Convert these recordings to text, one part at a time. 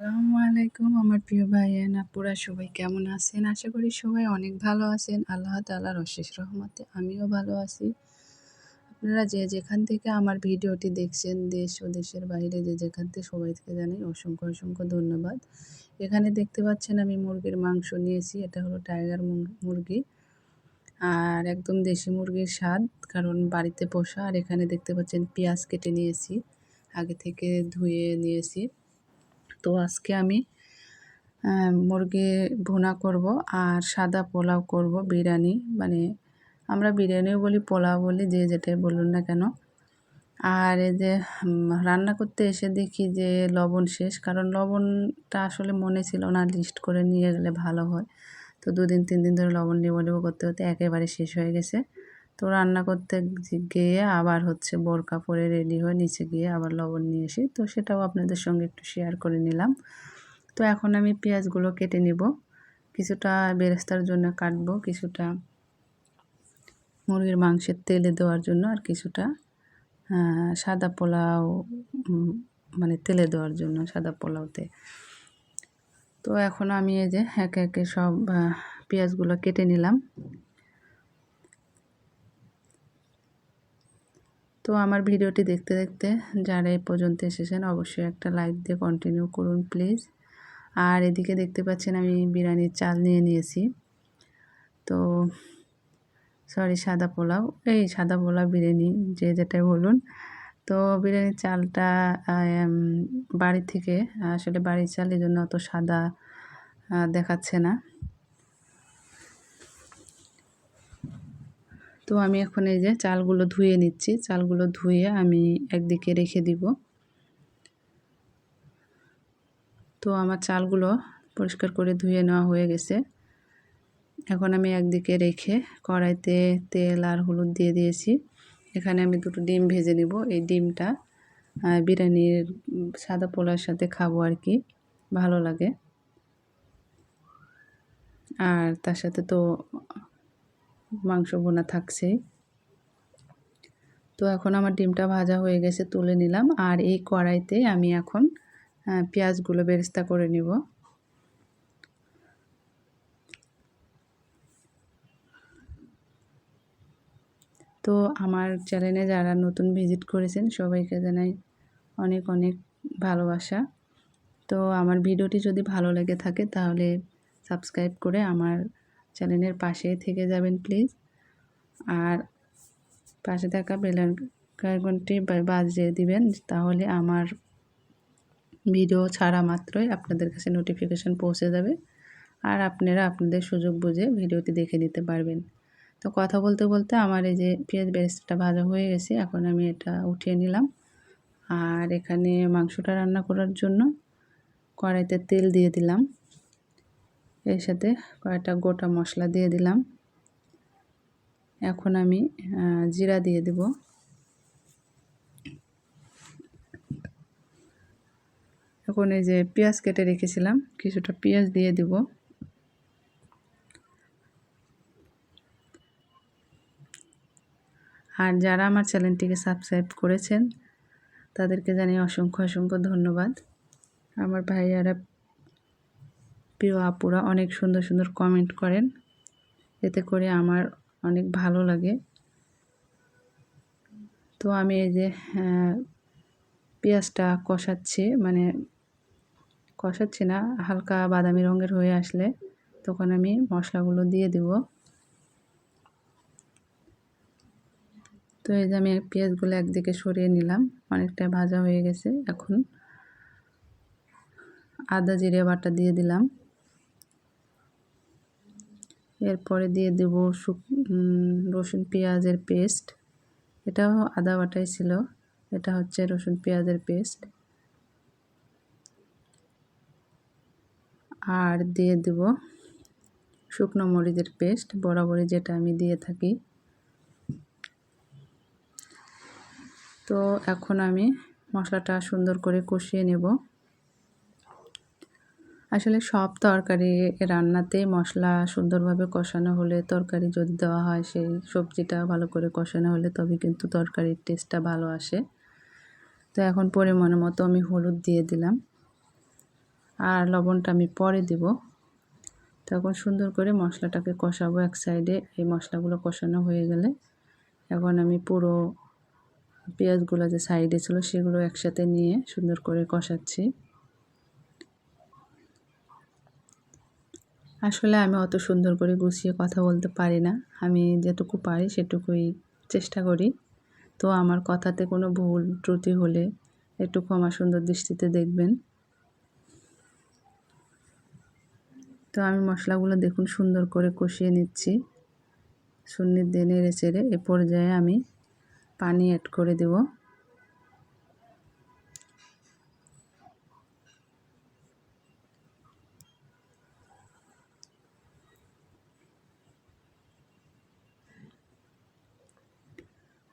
আসসালামু আলাইকুম আমার প্রিয় ভাই আপুরা, সবাই কেমন আছেন? আশা করি সবাই অনেক ভালো আছেন। আল্লাহ তাআলার অশেষ রহমতে আমিও ভালো আছি। আপনারা যে যেখান থেকে আমার ভিডিওটি দেখছেন, দেশ ও দেশের বাইরে যে যেখান থেকে, সবাইকে জানাই অসংখ্য অসংখ্য ধন্যবাদ। এখানে দেখতে পাচ্ছেন আমি মুরগির মাংস নিয়েছি, এটা হলো টাইগার মুরগি। আর একদম দেশি মুরগির স্বাদ, কারণ বাড়িতে পোষা। আর এখানে দেখতে পাচ্ছেন পেঁয়াজ কেটে নিয়েছি, আগে থেকে ধুয়ে নিয়েছি। তো আজকে আমি মুরগি ভুনা করব আর সাদা পোলাও করব, বিরিয়ানি। মানে আমরা বিরিয়ানিও বলি, পোলাও বলি, যে যেটাই বলুন না কেন। আর এই যে রান্না করতে এসে দেখি যে লবণ শেষ, কারণ লবণটা আসলে মনে ছিল না, লিস্ট করে নিয়ে গেলে ভালো হয়। তো দুদিন, তিন দিন ধরে লবণ নেব নেব করতে করতে একেবারে শেষ হয়ে গেছে। তো রান্না করতে গিয়ে আবার হচ্ছে বোরকা পরে রেডি হয়ে নিচে গিয়ে আবার লবণ নিয়ে আসি। তো সেটাও আপনাদের সঙ্গে একটু শেয়ার করে নিলাম। তো এখন আমি পেঁয়াজগুলো কেটে নিব। কিছুটা বেরেস্তার জন্য কাটবো, কিছুটা মুরগির মাংসের তেলে দেওয়ার জন্য আর কিছুটা সাদা পোলাও মানে তেলে দেওয়ার জন্য সাদা পোলাওতে। তো এখন আমি এই যে একে একে সব পেঁয়াজগুলো কেটে নিলাম। তো আমার ভিডিওটি দেখতে দেখতে যারা এই পর্যন্ত এসেছেন অবশ্যই একটা লাইক দিয়ে কন্টিনিউ করুন প্লিজ আর এদিকে দেখতে পাচ্ছেন আমি বিরিয়ানির চাল নিয়ে নিয়েছি। তো সরি সাদা পোলাও। এই সাদা পোলাও বিরিয়ানি, যে যেটাই বলুন। তো বিরিয়ানির চালটা বাড়ি থেকে, আসলে বাড়ির চাল এই জন্য অত সাদা দেখাচ্ছে না। তো আমি এখন এই যে চালগুলো ধুয়ে নিচ্ছি। চালগুলো ধুয়ে আমি একদিকে রেখে দিব। তো আমার চালগুলো পরিষ্কার করে ধুয়ে নেওয়া হয়ে গেছে। এখন আমি একদিকে রেখে কড়াইতে তেল আর হলুদ দিয়ে দিয়েছি। এখানে আমি দুটো ডিম ভেজে নিব। এই ডিমটা বিরিয়ানির সাদা পোলার সাথে খাব আর কি। ভালো লাগে। আর তার সাথে তো মাংস বোনা থাকছেই তো এখন আমার ডিমটা ভাজা হয়ে গেছে, তুলে নিলাম। আর এই কড়াইতে আমি এখন পেঁয়াজগুলো বেরেস্তা করে নিব। তো আমার চ্যানেলে যারা নতুন ভিজিট করেছেন, সবাইকে জানাই অনেক অনেক ভালোবাসা। তো আমার ভিডিওটি যদি ভালো লেগে থাকে, তাহলে সাবস্ক্রাইব করে আমার চ্যানেলের পাশে থেকে যাবেন, প্লিজ। আর পাশে থাকা বেলাইকনটি বাজিয়ে দিবেন, তাহলে আমার ভিডিও ছাড়া মাত্রই আপনাদের কাছে নোটিফিকেশান পৌঁছে যাবে আর আপনারা আপনাদের সুযোগ বুঝে ভিডিওটি দেখে নিতে পারবেন। তো কথা বলতে বলতে আমার এই যে পেঁয়াজ বেরেস্তাটা ভাজা হয়ে গেছে, এখন আমি এটা উঠিয়ে নিলাম। আর এখানে মাংসটা রান্না করার জন্য কড়াইতে তেল দিয়ে দিলাম। এর সাথে কয়েকটা গোটা মশলা দিয়ে দিলাম। এখন আমি জিরা দিয়ে দেব। এখন এই যে পেঁয়াজ কেটে রেখেছিলাম, কিছুটা পেঁয়াজ দিয়ে দেব। আর যারা আমার চ্যানেলটিকে সাবস্ক্রাইব করেছেন, তাদেরকে জানিয়ে অসংখ্য অসংখ্য ধন্যবাদ। আমার ভাইয়ারা প্রিয় আপুরা অনেক সুন্দর সুন্দর কমেন্ট করেন। এতে করে আমার অনেক ভালো লাগে। তো আমি এই যে পেঁয়াজটা কষাচ্ছি মানে কষাচ্ছি না, হালকা বাদামি রঙের হয়ে আসলে তখন আমি মশলাগুলো দিয়ে দেব। তো এই যে আমি পেঁয়াজগুলো একদিকে সরিয়ে নিলাম, অনেকটা ভাজা হয়ে গেছে এখন। আদা জিরে বাটা দিয়ে দিলাম। এরপরে দিয়ে দেব রসুন পেঁয়াজের পেস্ট। এটাও আদা বাটাই ছিল, এটা হচ্ছে রসুন পেঁয়াজের পেস্ট। আর দিয়ে দেব শুকনো মরিচের পেস্ট, বরাবরই যেটা আমি দিয়ে থাকি। তো এখন আমি মশলাটা সুন্দর করে কষিয়ে নেব। আসলে সব তরকারি রান্নাতে মশলা সুন্দরভাবে কষানো হলে তরকারি যদি দেওয়া হয়, সেই সবজিটা ভালো করে কষানো হলে তবে কিন্তু তরকারির টেস্টটা ভালো আসে। তো এখন পরিমাণ মতো আমি হলুদ দিয়ে দিলাম। আর লবণটা আমি পরে দিব। তখন সুন্দর করে মশলাটাকে কষাবো এক সাইডে এই মশলাগুলো কষানো হয়ে গেলে এখন আমি পুরো পেঁয়াজগুলো যে সাইডে ছিল সেগুলো একসাথে নিয়ে সুন্দর করে কষাচ্ছি। আসলে আমি অত সুন্দর করে গুছিয়ে কথা বলতে পারি না। আমি যেটুকু পারি সেটুকুই চেষ্টা করি। তো আমার কথাতে কোনো ভুল ত্রুটি হলে একটু আমার সুন্দর দৃষ্টিতে দেখবেন। তো আমি মশলাগুলো দেখুন সুন্দর করে কষিয়ে নিচ্ছি। সুন্নির দিয়ে নেড়ে চেড়ে এ পর্যায়ে আমি পানি অ্যাড করে দেব।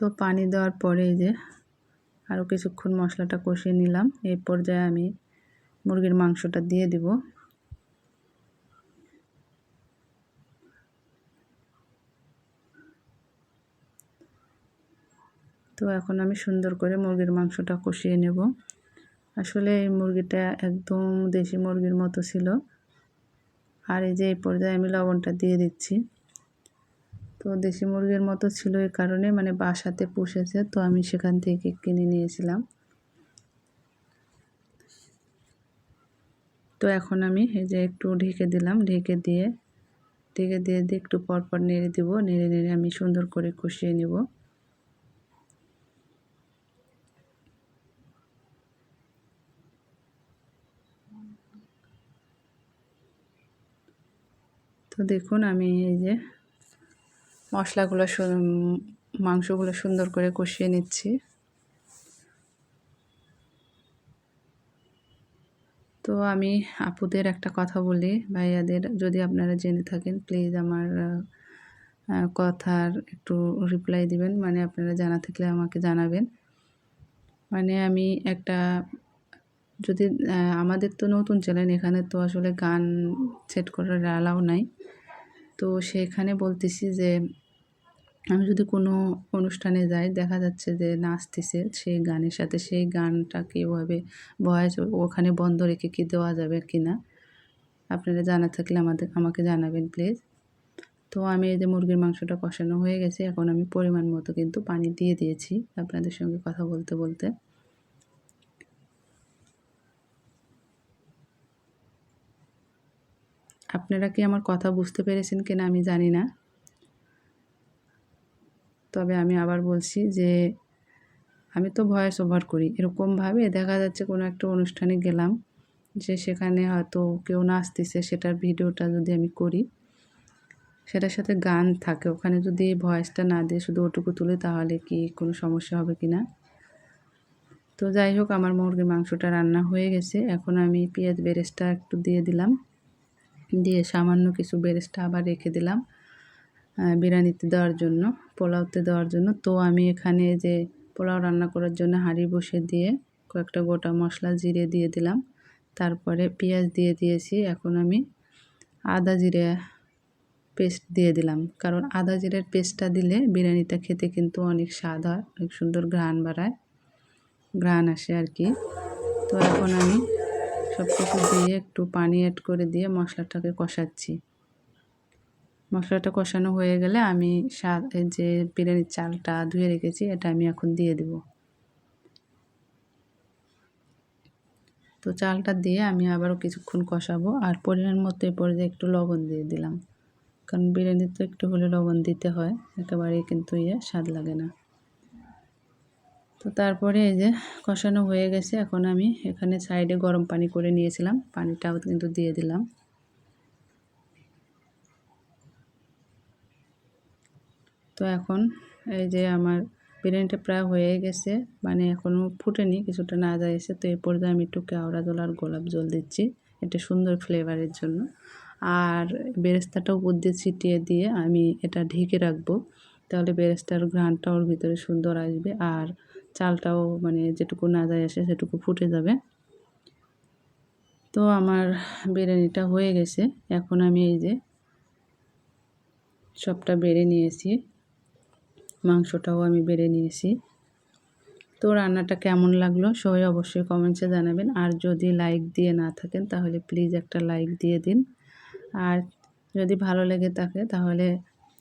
তো পানি দেওয়ার পরে যে আরও কিছুক্ষণ মশলাটা কষিয়ে নিলাম। এই পর্যায়ে আমি মুরগির মাংসটা দিয়ে দিব। তো এখন আমি সুন্দর করে মুরগির মাংসটা কষিয়ে নেব। আসলে এই মুরগিটা একদম দেশি মুরগির মতো ছিল। আর এই যে এই পর্যায়ে আমি লবণটা দিয়ে দিচ্ছি। তো দেশি মুরগির মতো ছিল এই কারণে মানে বাসাতে পুষেছে, তো আমি সেখান থেকে কিনে নিয়েছিলাম। তো এখন আমি এই যে একটু ঢেকে দিলাম, ঢেকে দিয়ে ঢেকে দিয়ে দিয়ে একটু পরপর নেড়ে দিব, নেড়ে নেড়ে আমি সুন্দর করে কষিয়ে নেব। তো দেখুন আমি এই যে মশলাগুলো মাংসগুলো সুন্দর করে কষিয়ে নিচ্ছি। তো আমি আপুদের একটা কথা বলি, ভাইয়াদের যদি আপনারা জেনে থাকেন প্লিজ আমার কথার একটু রিপ্লাই দিবেন মানে আপনারা জানা থাকলে আমাকে জানাবেন। মানে আমি একটা, যদি আমাদের তো নতুন চ্যানেল এখানে তো আসলে গান সেট করার অ্যালাউ নাই। তো সেখানে বলতেছি যে, আমি যদি কোনো অনুষ্ঠানে যাই, দেখা যাচ্ছে যে নাচতেছে সেই গানের সাথে সেই গানটা কীভাবে ভয়েস ওখানে বন্ধ রেখে কি দেওয়া যাবে কি না? আপনারা জানা থাকলে আমাদের, আমাকে জানাবেন প্লিজ তো আমি এই যে মুরগির মাংসটা কষানো হয়ে গেছে, এখন আমি পরিমাণ মতো কিন্তু পানি দিয়ে দিয়েছি আপনাদের সঙ্গে কথা বলতে বলতে। আপনারা কি আমার কথা বুঝতে পেরেছেন কিনা আমি জানি না। তবে আমি আবার বলছি যে, আমি তো ভয়েস ওভার করি। এরকমভাবে দেখা যাচ্ছে কোনো একটা অনুষ্ঠানে গেলাম যে সেখানে হয়তো কেউ নাচতেছে সেটার ভিডিওটা যদি আমি করি, সেটার সাথে গান থাকে। ওখানে যদি ভয়েসটা না দিয়ে, শুধু ওটুকু তুলে, তাহলে কি কোনো সমস্যা হবে কি না তো যাই হোক, আমার মুরগির মাংসটা রান্না হয়ে গেছে। এখন আমি পেঁয়াজ বেরেস্তা একটু দিয়ে দিলাম। দিয়ে সামান্য কিছু বেরেস্তা আবার রেখে দিলাম বিরিয়ানিতে দেওয়ার জন্য পোলাওতে দেওয়ার জন্য। তো আমি এখানে যে পোলাও রান্না করার জন্য হাঁড়ি বসে দিয়ে কয়েকটা গোটা মশলা জিরে দিয়ে দিলাম। তারপরে পেঁয়াজ দিয়ে দিয়েছি, এখন আমি আদা জিরে পেস্ট দিয়ে দিলাম। কারণ আদা জিরের পেস্টটা দিলে বিরিয়ানিটা খেতে কিন্তু অনেক স্বাদ হয়, অনেক সুন্দর ঘ্রাণ বাড়ায়, ঘ্রাণ আসে আর কি। তো এখন আমি সব কিছু দিয়ে একটু পানি অ্যাড করে দিয়ে মশলাটাকে কষাচ্ছি। মশলাটা কষানো হয়ে গেলে আমি যে বিরিয়ানির চালটা ধুয়ে রেখেছি, এটা আমি এখন দিয়ে দেব। তো চালটা দিয়ে আমি আবারও কিছুক্ষণ কষাবো, আর পরিমাণ মতো এ পর্যায়ে একটু লবণ দিয়ে দিলাম। কারণ বিরিয়ানিতে একটু হলে লবণ দিতে হয়, একেবারেই কিন্তু ইয়ে স্বাদ লাগে না। তো তারপরে এই যে কষানো হয়ে গেছে, এখন আমি এখানে সাইডে গরম পানি করে নিয়েছিলাম। পানিটাও কিন্তু দিয়ে দিলাম। তো এখন এই যে আমার বিরিয়ানিটা প্রায় হয়ে গেছে মানে এখনও ফুটেনি, কিছুটা না যাইছে। তো এই পর্যায়ে আমি একটু কেওড়া জল আর গোলাপ জল দিচ্ছি, এটা সুন্দর ফ্লেভারের জন্য। আর বেরেস্তাটা উপর দিয়ে ছিটিয়ে দিয়ে আমি এটা ঢেকে রাখব, তাহলে বেরেস্তার ঘ্রাণটা ওর ভিতরে সুন্দর আসবে। আর চালটাও মানে যেটুকু না যায় আসে সেটুকু ফুটে যাবে। তো আমার বিরিয়ানিটা হয়ে গেছে। এখন আমি এই যে সবটা বেড়ে নিয়েছি। মাংসটাও আমি বেড়ে নিয়েছি। তো রান্নাটা কেমন লাগল সবাই অবশ্যই কমেন্টসে জানাবেন। আর যদি লাইক দিয়ে না থাকেন তাহলে প্লিজ একটা লাইক দিয়ে দিন। আর যদি ভালো লেগে থাকে তাহলে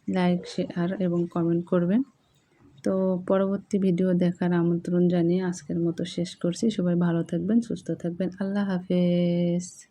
লাইক শেয়ার এবং কমেন্ট করবেন। তো পরবর্তী ভিডিও দেখার আমন্ত্রণ জানিয়ে আজকের মতো শেষ করছি। সবাই ভালো থাকবেন, সুস্থ থাকবেন। আল্লাহ হাফেজ।